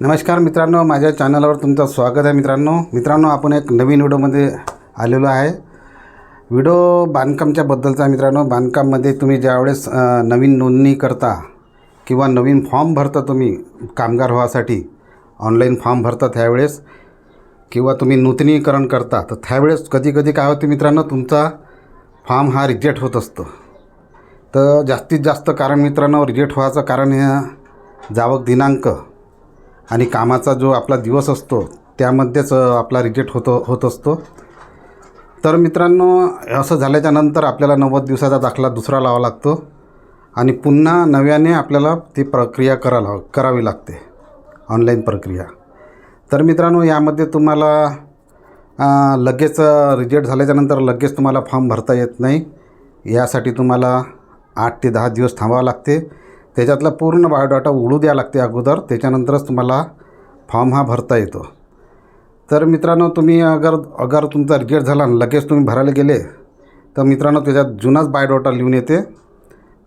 नमस्कार मित्रांनो माझ्या चॅनलवर तुमचं स्वागत आहे मित्रांनो. मित्रांनो आपण एक नवीन व्हिडिओमध्ये आलेलो आहे. व्हिडिओ बांधकामच्या बद्दलचा आहे मित्रांनो. बांधकाममध्ये तुम्ही ज्यावेळेस नवीन नोंदणी करता किंवा नवीन फॉर्म भरता तुम्ही कामगार व्हासाठी ऑनलाईन फॉर्म भरता त्यावेळेस किंवा तुम्ही नूतनीकरण करता तर त्यावेळेस कधी कधी काय होते मित्रांनो तुमचा फॉर्म हा रिजेक्ट होत असतो. तर जास्तीत जास्त कारण मित्रांनो रिजेक्ट व्हायचं कारण हे जावक दिनांक आणि कामाचा जो आपला दिवस असतो त्यामध्येच आपला रिजेक्ट होतो होत असतो. तर मित्रांनो असं झाल्याच्यानंतर आपल्याला नव्वद दिवसाचा दाखला दुसरा लावा लागतो आणि पुन्हा नव्याने आपल्याला ती प्रक्रिया करा लाव करावी लागते. ऑनलाईन प्रक्रिया. तर मित्रांनो यामध्ये तुम्हाला लगेच रिजेक्ट झाल्याच्यानंतर लगेच तुम्हाला फॉर्म भरता येत नाही. यासाठी तुम्हाला आठ ते दहा दिवस थांबावं लागते. त्याच्यातला पूर्ण बायोडाटा उडू द्या लागते अगोदर त्याच्यानंतरच तुम्हाला फॉर्म हा भरता येतो. तर मित्रांनो तुम्ही अगर अगर तुमचा रिजेक्ट झाला आणि लगेच तुम्ही भरायला गेले तर मित्रांनो त्याच्यात जुनाच बायोडाटा लिहून येते.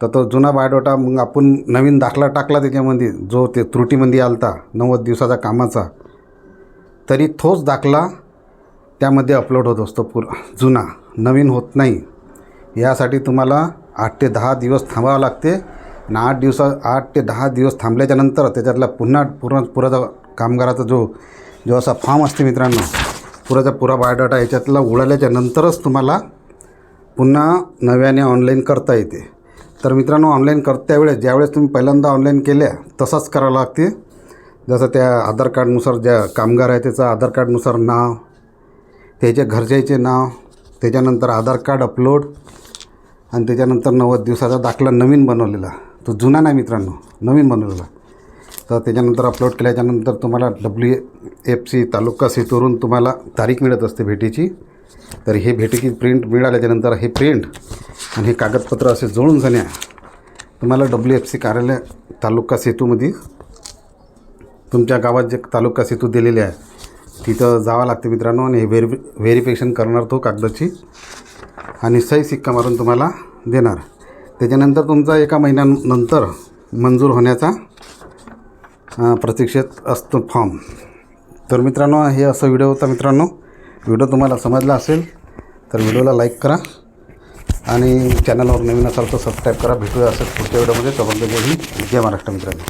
तर तो जुना बायोडाटा मग आपण नवीन दाखला टाकला त्याच्यामध्ये जो ते त्रुटीमध्ये आलता नव्वद दिवसाचा कामाचा तरी तोच दाखला त्यामध्ये अपलोड होत असतो पूर जुना नवीन होत नाही. यासाठी तुम्हाला आठ ते दहा दिवस थांबावं लागते. आणि आठ दिवसा आठ ते दहा दिवस थांबल्याच्यानंतर त्याच्यातला पुन्हा पूर्ण पुराचा कामगाराचा जो जो असा फॉर्म असते मित्रांनो पुराचा पुरा बायोडाटा याच्यातला उडाल्याच्या नंतरच तुम्हाला पुन्हा नव्याने ऑनलाईन करता येते. तर मित्रांनो ऑनलाईन करत्या वेळेस ज्यावेळेस तुम्ही पहिल्यांदा ऑनलाईन केल्या तसाच करावं लागते. जसं त्या आधार कार्डनुसार ज्या कामगार आहे त्याचं आधार कार्डनुसार नाव त्याच्या घरच्याचे नाव त्याच्यानंतर आधार कार्ड अपलोड आणि त्याच्यानंतर नव्वद दिवसाचा दाखला नवीन बनवलेला. तो जुना नाही मित्रांनो नवीन बनवलेला. तर त्याच्यानंतर अपलोड केल्याच्यानंतर तुम्हाला डब्ल्यू एफ सी तालुका सेतूवरून तुम्हाला तारीख मिळत असते भेटीची. तर हे भेटीची प्रिंट मिळाल्याच्यानंतर हे प्रिंट आणि हे कागदपत्र असे जोडून जाण्या. तुम्हाला डब्ल्यू एफ सी कार्यालय तालुका सेतूमध्ये तुमच्या गावात जे तालुका सेतू दिलेले आहे तिथं जावं लागते मित्रांनो आणि हे व्हेरी व्हेरिफिकेशन करणार तो कागदाची. आणि सही सिक्का मारून तुम्हाला देणार. त्याच्यानंतर तुमचा एका महिन्यानंतर मंजूर होण्याचा प्रतीक्षेत असतो फॉर्म. तर मित्रांनो हे असं व्हिडिओ होता मित्रांनो. व्हिडिओ तुम्हाला समजला असेल तर व्हिडिओला लाईक करा आणि चॅनलवर नवीन असाल तर सबस्क्राईब करा. भेटूया असं पुढच्या व्हिडिओमध्ये. तोपर्यंत जय हिंद. जय महाराष्ट्र मित्रांनो.